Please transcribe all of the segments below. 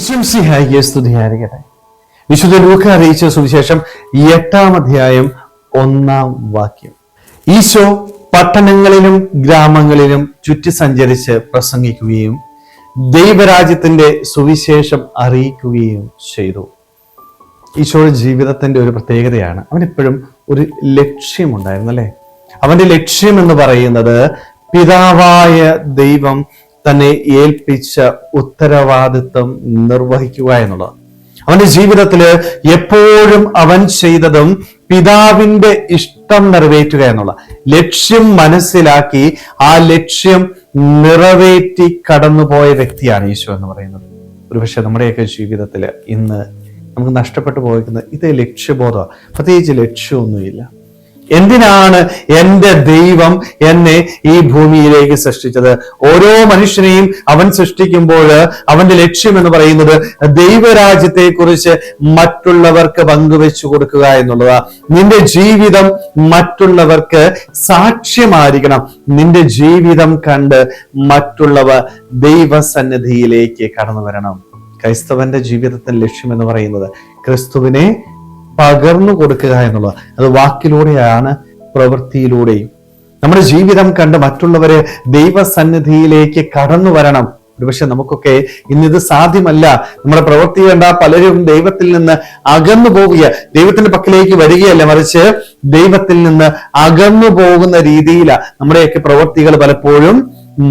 സ്തുതിയായിരിക്കട്ടെ. വിശുദ്ധ ലൂക്ക അറിയിച്ച സുവിശേഷം എട്ടാം അധ്യായം ഒന്നാം വാക്യം. ഈശോ പട്ടണങ്ങളിലും ഗ്രാമങ്ങളിലും ചുറ്റി സഞ്ചരിച്ച് പ്രസംഗിക്കുകയും ദൈവരാജ്യത്തിന്റെ സുവിശേഷം അറിയിക്കുകയും ചെയ്തു. ഈശോയുടെ ജീവിതത്തിന്റെ ഒരു പ്രത്യേകതയാണ്. അവൻ എപ്പോഴും ഒരു ലക്ഷ്യമുണ്ടായിരുന്നു അല്ലെ? അവന്റെ ലക്ഷ്യം എന്ന് പറയുന്നത് പിതാവായ ദൈവം തന്നെ ഏൽപ്പിച്ച ഉത്തരവാദിത്വം നിർവഹിക്കുക എന്നുള്ളത് അവന്റെ ജീവിതത്തിൽ എപ്പോഴും അവൻ ചെയ്തതും പിതാവിന്റെ ഇഷ്ടം നിറവേറ്റുക എന്നുള്ള ലക്ഷ്യം മനസ്സിലാക്കി ആ ലക്ഷ്യം നിറവേറ്റി കടന്നുപോയ വ്യക്തിയാണ് ഈശോ എന്ന് പറയുന്നത്. ഒരുപക്ഷെ നമ്മുടെയൊക്കെ ജീവിതത്തിൽ ഇന്ന് നമുക്ക് നഷ്ടപ്പെട്ടു പോയിരിക്കുന്നത് ഇതേ ലക്ഷ്യബോധം പ്രത്യേകിച്ച് ലക്ഷ്യമൊന്നുമില്ല. എന്തിനാണ് എന്റെ ദൈവം എന്നെ ഈ ഭൂമിയിലേക്ക് സൃഷ്ടിച്ചത്? ഓരോ മനുഷ്യനെയും അവൻ സൃഷ്ടിക്കുമ്പോൾ അവന്റെ ലക്ഷ്യം എന്ന് പറയുന്നത് ദൈവരാജ്യത്തെക്കുറിച്ച് മറ്റുള്ളവർക്ക് പങ്കുവെച്ചു കൊടുക്കുക എന്നുള്ളതാ. നിന്റെ ജീവിതം മറ്റുള്ളവർക്ക് സാക്ഷ്യമായിരിക്കണം. നിന്റെ ജീവിതം കണ്ട് മറ്റുള്ളവർ ദൈവസന്നിധിയിലേക്ക് കടന്നു വരണം. ക്രൈസ്തവന്റെ ജീവിതത്തിന്റെ ലക്ഷ്യം എന്ന് പറയുന്നത് ക്രിസ്തുവിനെ പകർന്നു കൊടുക്കുക എന്നുള്ളത്. അത് വാക്കിലൂടെയാണ് പ്രവൃത്തിയിലൂടെയും. നമ്മുടെ ജീവിതം കണ്ട് മറ്റുള്ളവരെ ദൈവസന്നിധിയിലേക്ക് കടന്നു വരണം. ഒരുപക്ഷെ നമുക്കൊക്കെ ഇന്നിത് സാധ്യമല്ല. നമ്മുടെ പ്രവൃത്തി കണ്ട പലരും ദൈവത്തിൽ നിന്ന് അകന്നു പോവുക. ദൈവത്തിന്റെ പക്കലേക്ക് വരികയല്ല മറിച്ച് ദൈവത്തിൽ നിന്ന് അകന്നു പോകുന്ന രീതിയിലാണ് നമ്മുടെയൊക്കെ പ്രവൃത്തികൾ പലപ്പോഴും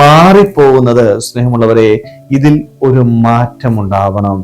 മാറിപ്പോകുന്നത്. സ്നേഹമുള്ളവരെ ഇതിൽ ഒരു മാറ്റം ഉണ്ടാവണം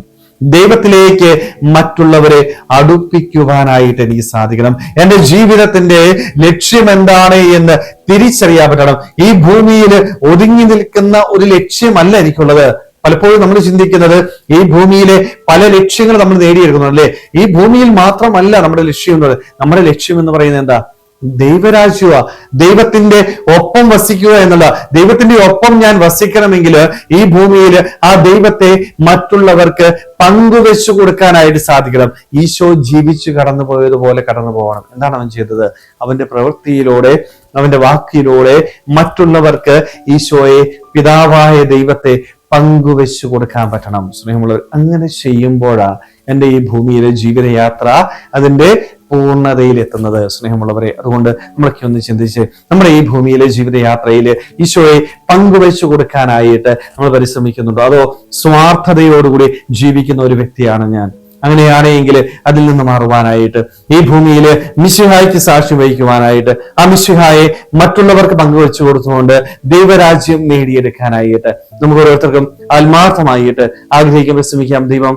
ദൈവത്തിലേക്ക് മറ്റുള്ളവരെ അടുപ്പിക്കുവാനായിട്ട് എനിക്ക് സാധിക്കണം. എന്റെ ജീവിതത്തിന്റെ ലക്ഷ്യം എന്താണ് എന്ന് തിരിച്ചറിയാൻ പറ്റണം ഈ ഭൂമിയിൽ ഒതുങ്ങി നിൽക്കുന്ന ഒരു ലക്ഷ്യമല്ല എനിക്കുള്ളത്. പലപ്പോഴും നമ്മൾ ചിന്തിക്കുന്നത് ഈ ഭൂമിയിലെ പല ലക്ഷ്യങ്ങൾ നമ്മൾ നേടിയെടുക്കുന്നു അല്ലേ? ഈ ഭൂമിയിൽ മാത്രമല്ല നമ്മുടെ ലക്ഷ്യം എന്നുള്ളത് നമ്മുടെ ലക്ഷ്യം എന്ന് പറയുന്നത് എന്താ? ദൈവരാജ്യവ ദൈവത്തിന്റെ ഒപ്പം വസിക്കുക എന്നുള്ള ദൈവത്തിന്റെ ഒപ്പം ഞാൻ വസിക്കണമെങ്കിൽ ഈ ഭൂമിയിൽ ആ ദൈവത്തെ മറ്റുള്ളവർക്ക് പങ്കുവെച്ചു കൊടുക്കാനായിട്ട് സാധിക്കണം. ഈശോ ജീവിച്ചു കടന്നു പോയതുപോലെ കടന്നു പോകണം എന്താണ് അവൻ ചെയ്തത്? അവന്റെ പ്രവൃത്തിയിലൂടെ അവന്റെ വാക്കിലൂടെ മറ്റുള്ളവർക്ക് ഈശോയെ പിതാവായ ദൈവത്തെ പങ്കുവെച്ചു കൊടുക്കാൻ പറ്റണം. സ്നേഹമുള്ളവർ അങ്ങനെ ചെയ്യുമ്പോഴാണ് എന്റെ ഈ ഭൂമിയിലെ ജീവിതയാത്ര അതിന്റെ പൂർണതയിൽ എത്തുന്നത് സ്നേഹമുള്ളവരെ അതുകൊണ്ട് നമ്മളൊക്കെ ഒന്ന് ചിന്തിച്ച് നമ്മുടെ ഈ ഭൂമിയിലെ ജീവിതയാത്രയിൽ ഈശോയെ പങ്കുവച്ചു കൊടുക്കാനായിട്ട് നമ്മൾ പരിശ്രമിക്കുന്നുണ്ടോ? അതോ സ്വാർത്ഥതയോടുകൂടി ജീവിക്കുന്ന ഒരു വ്യക്തിയാണ് ഞാൻ? അങ്ങനെയാണെങ്കിൽ അതിൽ നിന്ന് മാറുവാനായിട്ട് ഈ ഭൂമിയിൽ മിശിഹായ്ക്ക് സാക്ഷി വഹിക്കുവാനായിട്ട് ആ മിശിഹായെ മറ്റുള്ളവർക്ക് പങ്കുവെച്ചു കൊടുത്തുകൊണ്ട് ദൈവരാജ്യം നേടിയെടുക്കാനായിട്ട് നമുക്ക് ഓരോരുത്തർക്കും ആത്മാർത്ഥമായിട്ട് ആഗ്രഹിക്കാൻ ശ്രമിക്കാം ദൈവം